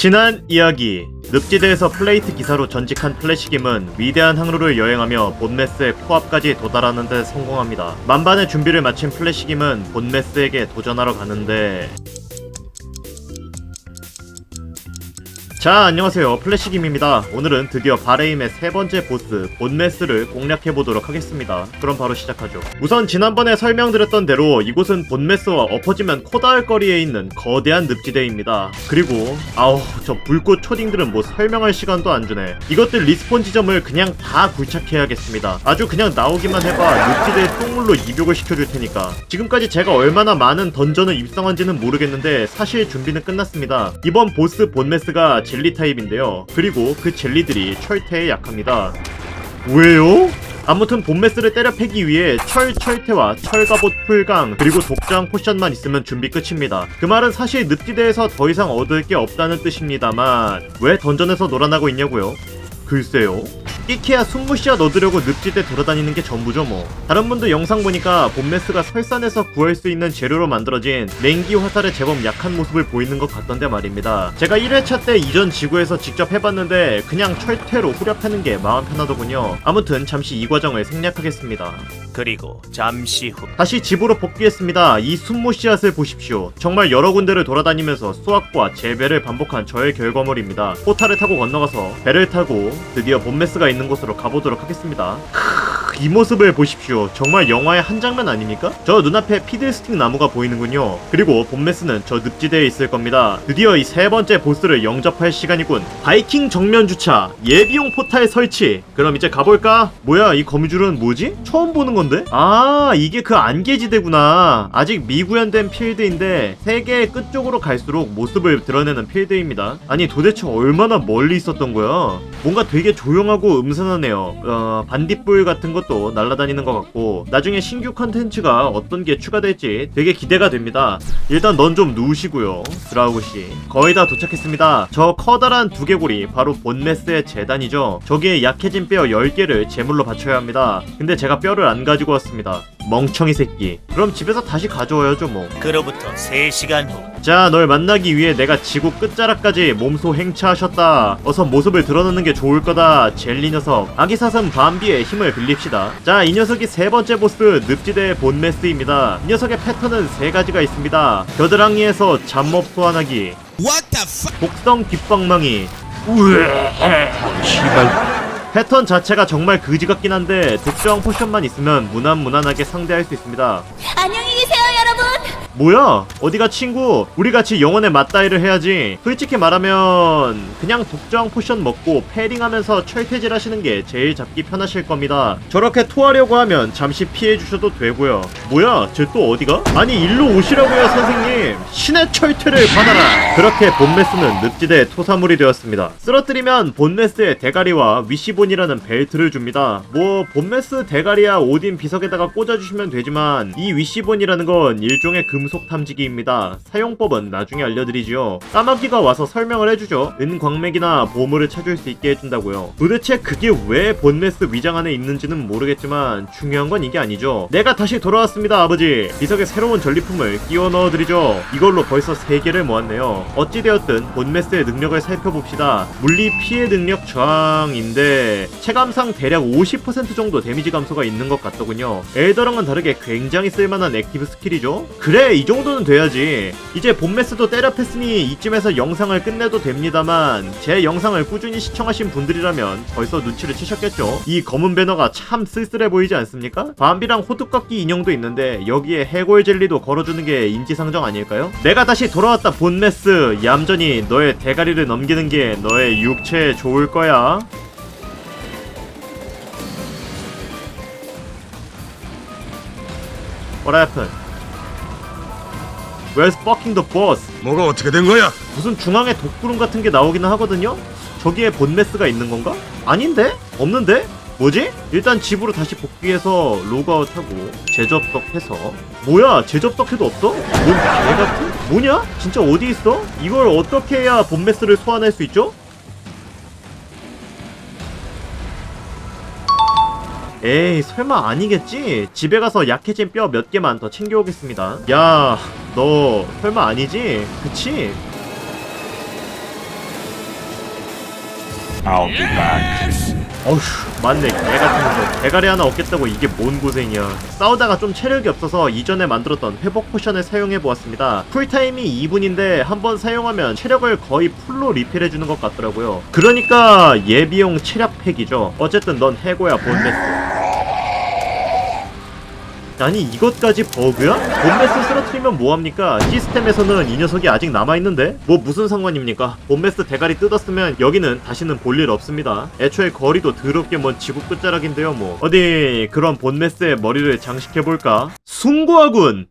지난 이야기 늪지대에서 플레이트 기사로 전직한 플래시김은 위대한 항로를 여행하며 본메스의 코앞까지 도달하는 데 성공합니다. 만반의 준비를 마친 플래시김은 본메스에게 도전하러 가는데 자 안녕하세요. 플래시김입니다. 오늘은 드디어 바레임의 세 번째 보스 본메스를 공략해보도록 하겠습니다. 그럼 바로 시작하죠. 우선 지난번에 설명드렸던 대로 이곳은 본메스와 엎어지면 코다할 거리에 있는 거대한 늪지대입니다. 그리고 아우 저 불꽃 초딩들은 뭐 설명할 시간도 안 주네. 이것들 리스폰 지점을 그냥 다 굴착해야겠습니다. 아주 그냥 나오기만 해봐 늪지대의 똥물로 입욕을 시켜줄 테니까. 지금까지 제가 얼마나 많은 던전을 입성한지는 모르겠는데 사실 준비는 끝났습니다. 이번 보스 본메스가 젤리 타입인데요. 그리고 그 젤리들이 철퇴에 약합니다. 왜요? 아무튼 본메스를 때려 패기 위해 철 철퇴와 철갑옷 풀강 그리고 독장 포션만 있으면 준비 끝입니다. 그 말은 사실 늪지대에서 더 이상 얻을 게 없다는 뜻입니다만 왜 던전에서 놀아나고 있냐고요? 글쎄요. 이케아 숨무시야 넣으려고 늪지대 돌아다니는 게 전부죠 뭐. 다른 분도 영상 보니까 본메스가 설산에서 구할 수 있는 재료로 만들어진 냉기 화살의 제법 약한 모습을 보이는 것 같던데 말입니다. 제가 1회차 때 이전 지구에서 직접 해봤는데 그냥 철퇴로 후렵하는 게 마음 편하더군요. 아무튼 잠시 이 과정을 생략하겠습니다. 그리고 잠시 후 다시 집으로 복귀했습니다. 이 순모 씨앗을 보십시오. 정말 여러 군데를 돌아다니면서 수확과 재배를 반복한 저의 결과물입니다. 포탈을 타고 건너가서 배를 타고 드디어 본메스가 있는 곳으로 가보도록 하겠습니다. 크으, 이 모습을 보십시오. 정말 영화의 한 장면 아닙니까? 저 눈앞에 피들스틱 나무가 보이는군요. 그리고 본메스는 저 늪지대에 있을 겁니다. 드디어 이 세 번째 보스를 영접할 시간이군. 바이킹 정면 주차, 예비용 포탈 설치. 그럼 이제 가볼까? 뭐야 이 거미줄은 뭐지? 처음 보는 건데? 아 이게 그 안개지대구나. 아직 미구현된 필드인데 세계의 끝쪽으로 갈수록 모습을 드러내는 필드입니다. 아니 도대체 얼마나 멀리 있었던 거야? 뭔가 되게 조용하고 음산하네요. 어, 반딧불 같은 것도 날아다니는 것 같고 나중에 신규 컨텐츠가 어떤 게 추가될지 되게 기대가 됩니다. 일단 넌 좀 누우시고요. 드라우그 씨. 거의 다 도착했습니다. 저 커다란 두개골이 바로 본메스의 재단이죠. 저기에 약해진 뼈 10개를 제물로 바쳐야 합니다. 근데 제가 뼈를 안 가지고 왔습니다. 멍청이 새끼. 그럼 집에서 다시 가져와야죠 뭐. 그로부터 3시간 후 자, 널 만나기 위해 내가 지구 끝자락까지 몸소 행차하셨다. 어서 모습을 드러내는 게 좋을 거다. 젤리 녀석. 아기 사슴 밤비의 힘을 빌립시다. 자, 이 녀석이 세 번째 보스 늪지대의 본메스입니다. 이 녀석의 패턴은 세 가지가 있습니다. 겨드랑이에서 잠몹 소환하기. 복성 귓방망이. 패턴 자체가 정말 그지 같긴 한데 특정 포션만 있으면 무난무난하게 상대할 수 있습니다. 여러분. 뭐야? 어디가 친구? 우리 같이 영혼의 맞다이를 해야지. 솔직히 말하면 그냥 독정 포션 먹고 패링하면서 철퇴질 하시는 게 제일 잡기 편하실 겁니다. 저렇게 토하려고 하면 잠시 피해 주셔도 되고요. 뭐야? 쟤 또 어디가? 아니 일로 오시라고요, 선생님. 신의 철퇴를 받아라. 그렇게 본메스는 늪지대의 토사물이 되었습니다. 쓰러뜨리면 본메스의 대가리와 위시본이라는 벨트를 줍니다. 뭐 본메스 대가리야 오딘 비석에다가 꽂아주시면 되지만 이 위시본이라는 건 일종의 금속 탐지기입니다. 사용법은 나중에 알려드리지요. 까마귀가 와서 설명을 해주죠. 은광맥이나 보물을 찾을 수 있게 해준다고요. 도대체 그게 왜 본메스 위장 안에 있는지는 모르겠지만 중요한 건 이게 아니죠. 내가 다시 돌아왔습니다, 아버지. 비석에 새로운 전리품을 끼워 넣어드리죠. 이걸로 벌써 3개를 모았네요. 어찌되었든 본메스의 능력을 살펴봅시다. 물리 피해 능력 저항인데 체감상 대략 50% 정도 데미지 감소가 있는 것 같더군요. 엘더랑은 다르게 굉장히 쓸만한 액티브 스킬이죠. 그래 이 정도는 돼야지. 이제 본메스도 때려 팼으니 이쯤에서 영상을 끝내도 됩니다만 제 영상을 꾸준히 시청하신 분들이라면 벌써 눈치를 채셨겠죠. 이 검은 배너가 참 쓸쓸해 보이지 않습니까? 밤비랑 호두깎이 인형도 있는데 여기에 해골 젤리도 걸어주는 게 인지상정 아닐까요? 내가 다시 돌아왔다 본메스 얌전히 너의 대가리를 넘기는 게 너의 육체에 좋을 거야. What happened? Where's fucking the boss? 뭐가 어떻게 된 거야? 무슨 중앙에 독구름 같은 게 나오기는 하거든요? 저기에 본메스가 있는 건가? 아닌데? 없는데? 뭐지? 일단 집으로 다시 복귀해서 로그아웃하고 재접속해서 뭐야 재접속해도 없어? 뭔 개같은? 뭐냐? 진짜 어디 있어? 이걸 어떻게 해야 본메스를 소환할 수 있죠? 에이 설마 아니겠지? 집에 가서 약해진 뼈 몇 개만 더 챙겨오겠습니다 야 너 설마 아니지? 그치? I'll be back. 어휴 맞네. 개 같은 거. 대가리 하나 얻겠다고 이게 뭔 고생이야. 싸우다가 좀 체력이 없어서 이전에 만들었던 회복 포션을 사용해보았습니다. 쿨타임이 2분인데 한번 사용하면 체력을 거의 풀로 리필해주는 것 같더라고요. 그러니까 예비용 체력 팩이죠. 어쨌든 넌 해고야 본메스 아니 이것까지 버그야? 본메스 쓰러트리면 뭐합니까? 시스템에서는 이 녀석이 아직 남아있는데? 뭐 무슨 상관입니까? 본메스 대가리 뜯었으면 여기는 다시는 볼일 없습니다 애초에 거리도 더럽게 먼 지구 끝자락인데요 뭐 어디 그런 본메스의 머리를 장식해볼까? 숭고하군!